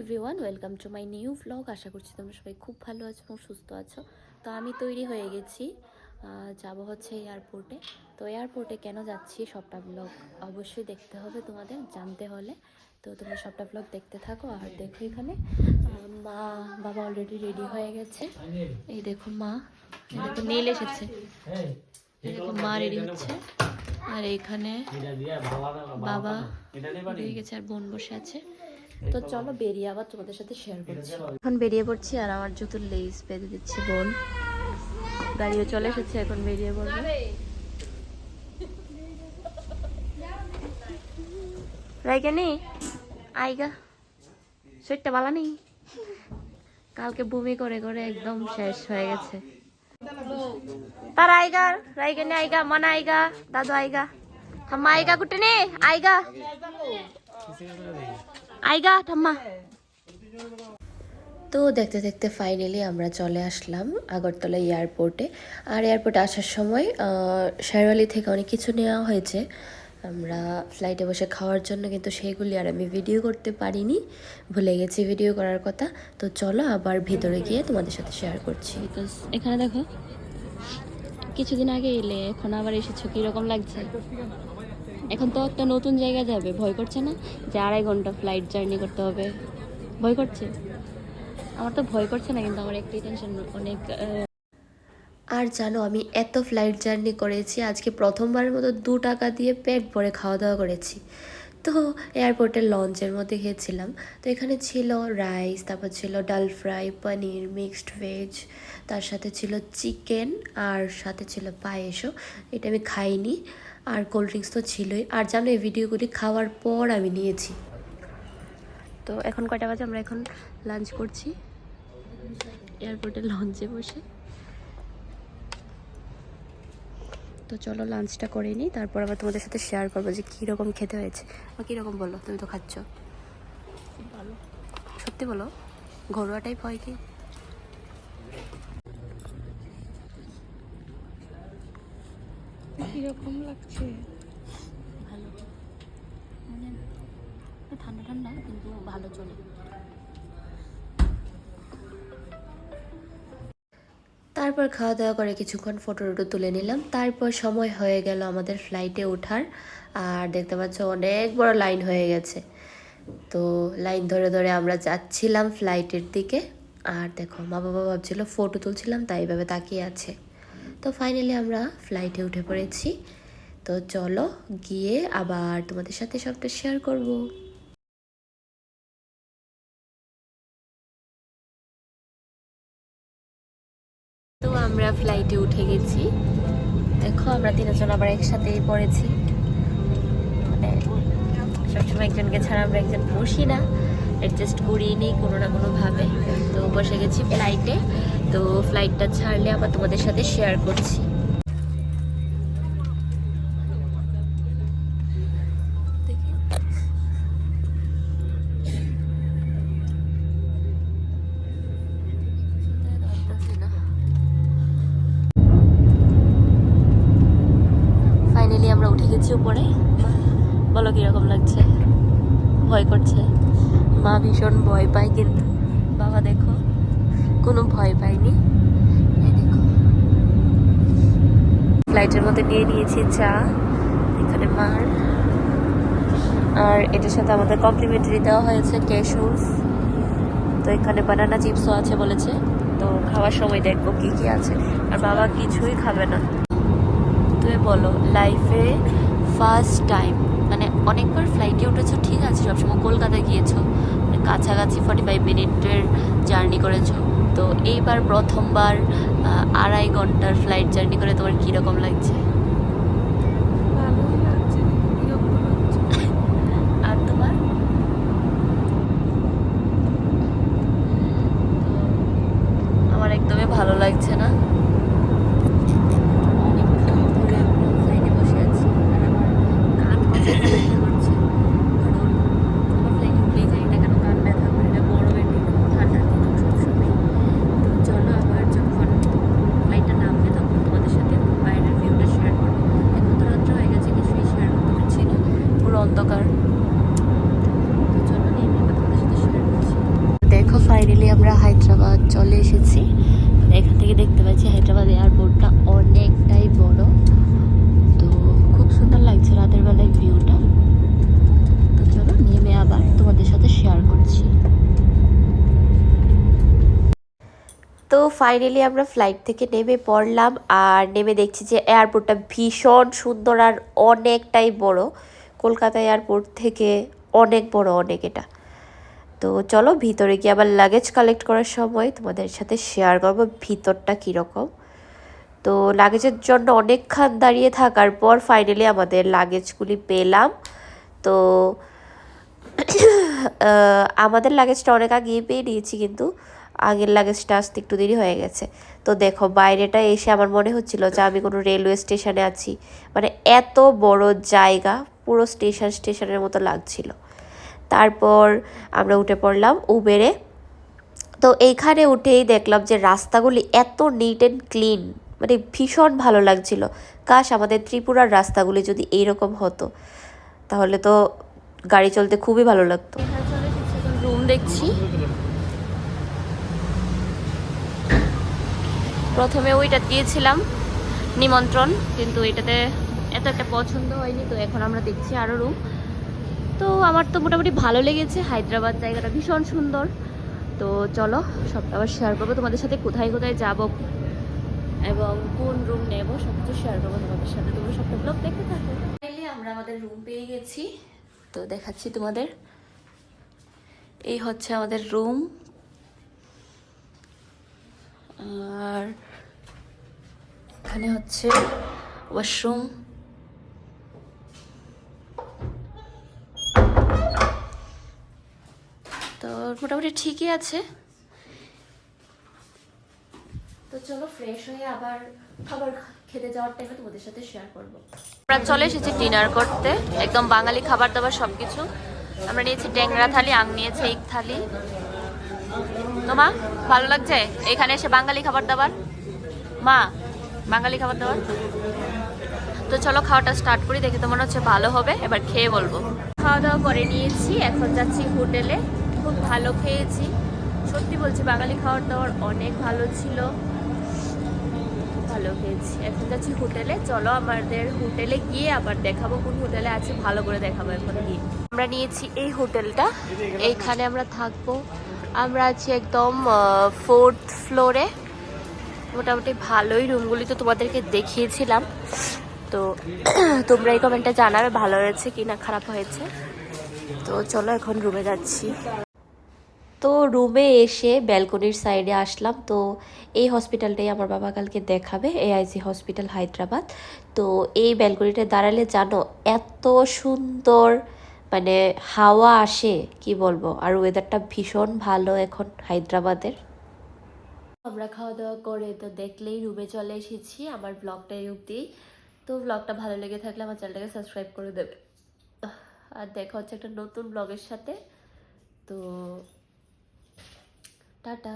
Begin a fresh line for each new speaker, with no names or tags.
Everyone welcome to my new blog আশা করছি তোমরা সবাই খুব ভালো আছো এবং সুস্থ আছো। তো আমি তৈরি হয়ে গেছি। যাব হচ্ছে এয়ারপোর্টে তো এয়ারপোর্টে কেন যাচ্ছি সবটা ব্লগ অবশ্যই দেখতে হবে তোমাদের জানতে হলে। তো তোমরা সবটা ব্লগ দেখতে থাকো আর দেখো এখানে। মা বাবা অলরেডি রেডি হয়ে গেছে। এই দেখো মা দেখো নীল এসেছে। এই দেখো মা রেডি হচ্ছে। আর এখানে বাবা গেছে আর বোন বসে আছে। তো চলো বেরিয়ে আবার তোমাদের সাথে শেয়ার করছি। এখন বেরিয়ে পড়ছি আর আমার জুতোর লেস বেঁধে দিচ্ছে বোন। গাড়িও চলে এসেছে এখন বেরিয়ে পড়বে। রাইকানি আইগা শরীরটা ভালো নেই? কালকে বমি করে করে একদম শেষ হয়ে গেছে। তার আইগা রাইকানি আইগা মানা আইগা দাদু আইগা ঠাম্মা আইগা কুটে নে আইগা আইগা ঠাম্মা। তো দেখতে দেখতে ফাইনালি আমরা চলে আসলাম আগরতলা এয়ারপোর্টে আর এয়ারপোর্টে আসার সময় শেরওয়ালি থেকে অনেক কিছু নেওয়া হয়েছে। আমরা ফ্লাইটে বসে খাওয়ার জন্য কিন্তু সেইগুলি আর আমি ভিডিও করতে পারিনি। ভুলে গেছি ভিডিও করার কথা। তো চলো আবার ভিতরে গিয়ে তোমাদের সাথে শেয়ার করছি। বিকজ এখানে দেখো কিছুদিন আগে এলে এখন আবার এসেছ কীরকম লাগছে? এখন তো একটা নতুন জায়গা যাবে, ভয় করছে না? যে আড়াই ঘণ্টা ফ্লাইট জার্নি করতে হবে। ভয় করছে? আমার তো ভয় করছে না, কিন্তু আমার একটাই টেনশন অনেক আর জানো, আমি এত ফ্লাইট জার্নি করেছি, আজকে প্রথমবারের মতো দু টাকা দিয়ে পেট ভরে খাওয়া দাওয়া করেছি। তো এয়ারপোর্টের লঞ্চের মধ্যে খেয়েছিলাম তো এখানে ছিল রাইস তারপর ছিল ডাল ফ্রাই পনির মিক্সড ভেজ তার সাথে ছিল চিকেন আর সাথে ছিল পায়েসও। এটা আমি খাইনি, আর কোল্ড ড্রিঙ্কস তো ছিলই। আর জানো, এই ভিডিওগুলি খাওয়ার পর আমি নিয়েছি। তো এখন কয়টা বাজে? আমরা এখন লাঞ্চ করছি। এয়ারপোর্টে লঞ্চে বসে। তো চলো লাঞ্চটা করে নিই তারপর আবার তোমাদের সাথে শেয়ার করব যে কীরকম খেতে হয়েছে। বা কীরকম বলো? তুমি তো খাচ্ছ। ভালো। সত্যি বলো? ঘরোয়া টাইপ হয় কি?
কীরকম লাগছে?
ভালো। মানে ঠান্ডা ঠান্ডা কিন্তু ভালো চলে। তারপর খাওয়া দাওয়া করে কিছুক্ষণ ফটো টটো তুলে নিলাম। তারপর সময় হয়ে গেল আমাদের ফ্লাইটে ওঠার। আর দেখতে পাচ্ছ অনেক বড় লাইন হয়ে গেছে। তো লাইন ধরে ধরে আমরা যাচ্ছিলাম ফ্লাইটের দিকে। আর দেখো মা বাবা ভাবছিল ফটো তুলছিলাম, তাই এইভাবে তাকিয়ে আছে। তো ফাইনালি আমরা ফ্লাইটে উঠে পড়েছি। তো চলো গিয়ে আবার তোমাদের সাথে সবটা শেয়ার করব। আমরা ফ্লাইটে উঠে গেছি। দেখো, আমরা তিনজন আবার একসাথেই পড়েছি। মানে সবসময় একজনকে ছাড়া আমরা একজন বসি না। অ্যাডজাস্ট করিয়ে নিই কোনো না কোনোভাবে। তো বসে গেছি ফ্লাইটে তো ফ্লাইটটা ছাড়লে আবার তোমাদের সাথে শেয়ার করছি। আমরা উঠে উপরে বলো কীরকম লাগছে? ভয় করছে? মা ভীষণ ভয় পায় কিন্তু। বাবা, দেখো, কোনো ভয় পায়নি। দেখো। ফ্লাইটের মধ্যে নিয়ে নিয়েছি চা এখানে মার। আর এটার সাথে আমাদের কমপ্লিমেন্টারি দেওয়া হয়েছে ক্যাশুস তো এখানে বানানা চিপসও আছে বলেছে। তো খাওয়ার সময় দেখব কি কি আছে। আর বাবা কিছুই খাবে না। তুমি বলো লাইফে ফার্স্ট টাইম মানে অনেকবার ফ্লাইটে উঠেছো, ঠিক আছে, সবসময় কলকাতা গিয়েছো মানে কাছাকাছি ফর্টি ফাইভ মিনিটের জার্নি করেছ। তো এইবার প্রথমবার আড়াই ঘণ্টার ফ্লাইট জার্নি করে তোমার কীরকম লাগছে
ভালোই লাগছে কিন্তু বিরক্ত লাগছে
আর তোমার আমার একদমই ভালো লাগছে না অনেকক্ষণ ধরে আমরা ফ্লাইটে বসে আছি আর আমার কান প্রচুর ব্যথা করছে কারণ আমার ফ্লাইটে উঠলেই জানি না কেন কান ব্যথা করে এটা গরমের দিন হোক ঠান্ডার দিন হোক সবসময় তো চলো আবার যখন ফ্লাইটটা নামবে তখন তোমাদের সাথে বাইরের ভিউটা শেয়ার ফাইনালি আমরা হায়দ্রাবাদ চলে এসেছি এখান পাচ্ছি হায়দ্রাবাদ। এয়ারপোর্টটা অনেকটাই বড়। তো খুব সুন্দর লাগছে রাতের বেলায় ভিউটা। তো চলো, নেমে আবার তোমাদের সাথে শেয়ার করছি। তো ফাইনালি আমরা ফ্লাইট থেকে নেমে পড়লাম, আর নেমে দেখছি যে এয়ারপোর্টটা ভীষণ সুন্দর আর অনেকটাই বড়। কলকাতা এয়ারপোর্ট থেকে অনেক বড়, অনেক এটা। তো চলো ভিতরে গিয়ে আবার লাগেজ কালেক্ট করার সময় তোমাদের সাথে শেয়ার করব ভিতরটা কীরকম। তো লাগেজের জন্য অনেকক্ষণ দাঁড়িয়ে থাকার পর ফাইনালি আমাদের লাগেজগুলি পেলাম। তো আমাদের লাগেজটা অনেক আগিয়ে পেয়ে নিয়েছি কিন্তু আগের লাগেজটা আসতে একটু দেরি হয়ে গেছে। তো দেখো বাইরেটা এসে আমার মনে হচ্ছিল যে আমি কোনো রেলওয়ে স্টেশনে আছি। মানে এত বড় জায়গা, পুরো স্টেশন স্টেশনের মতো লাগছিল। তারপর আমরা উঠে পড়লাম উবেরে। তো এইখানে উঠেই দেখলাম যে রাস্তাগুলি এত নিট অ্যান্ড ক্লিন মানে ভীষণ ভালো লাগছিল। কাশ, আমাদের ত্রিপুরার রাস্তাগুলি যদি এইরকম হতো, তাহলে তো গাড়ি চলতে খুবই ভালো লাগতো। রুম দেখছি। প্রথমে ওইটা দিয়েছিলাম, নিমন্ত্রণ, কিন্তু এটাতে এত একটা পছন্দ হয়নি, তো এখন আমরা দেখছি আরও রুম তো আমার তো মোটামুটি ভালো লেগেছে। হায়দ্রাবাদ জায়গাটা ভীষণ সুন্দর। তো চলো, সবটা আবার শেয়ার করব। তোমাদের সাথে কোথায় কোথায় যাব এবং কোন রুম নেব সব কিছু শেয়ার করব তোমাদের সাথে। তোমরা সবটা ব্লগ দেখতে থাকো। আমরা আমাদের রুম পেয়ে গেছি। তো দেখাচ্ছি তোমাদের। এই হচ্ছে আমাদের রুম আর এখানে হচ্ছে ওয়াশরুম তো মোটামুটি ঠিকই আছে। তো চলো ফ্রেশ হয়ে আবার খাবার খেতে যাওয়ার টাইমে তোমাদের সাথে শেয়ার করব। আমরা চলে এসেছি ডিনার করতে, একদম বাঙালি খাবার দাবার সব কিছু আমরা নিয়েছি ট্যাংরা থালি আং নিয়েছে এক থালি। তো মা, ভালো লাগছে? এখানে এসে বাঙালি খাবার দাবার? মা, বাঙালি খাবার দাবার? তো চলো খাওয়াটা স্টার্ট করি, দেখে তো মনে হচ্ছে ভালো হবে, এবার খেয়ে বলব। খাওয়া দাওয়া করে নিয়েছি, এখন যাচ্ছি হোটেলে। খুব ভালো খেয়েছি। সত্যি বলছি, বাঙালি খাওয়ার দাওয়ার অনেক ভালো ছিল। ভালো খেয়েছি। এখন যাচ্ছি হোটেলে। চলো আমাদের হোটেলে গিয়ে আবার দেখাবো কোন হোটেলে আছে। ভালো করে দেখাবো এখন গিয়ে। আমরা নিয়েছি এই হোটেলটা। এইখানে আমরা থাকব। আমরা আছি একদম ফোর্থ ফ্লোরে মোটামুটি ভালোই রুমগুলি তো তোমাদেরকে দেখিয়েছিলাম। তো তোমরা এই কমেন্টটা জানাবে, ভালো হয়েছে কি না খারাপ হয়েছে। তো চলো এখন রুমে যাচ্ছি। তো রুমে এসে ব্যালকনির সাইডে আসলাম। তো এই হসপিটালটাই আমার বাবা কালকে দেখাবে এআইসি হসপিটাল হায়দ্রাবাদ। তো এই ব্যালকনিটা দাঁড়ালে জানো, এত সুন্দর মানে হাওয়া আসে, কি বলব? আর ওয়েদারটা ভীষণ ভালো এখন হায়দ্রাবাদের। আমরা খাওয়া দাওয়া করে তো দেখলেই রুমে চলে এসেছি, আমার ব্লগটা অবধি। তো ব্লগটা ভালো লেগে থাকলে আমার চ্যানেলটাকে সাবস্ক্রাইব করে দেবে। আর দেখা হচ্ছে একটা নতুন ব্লগের সাথে। তো টাটা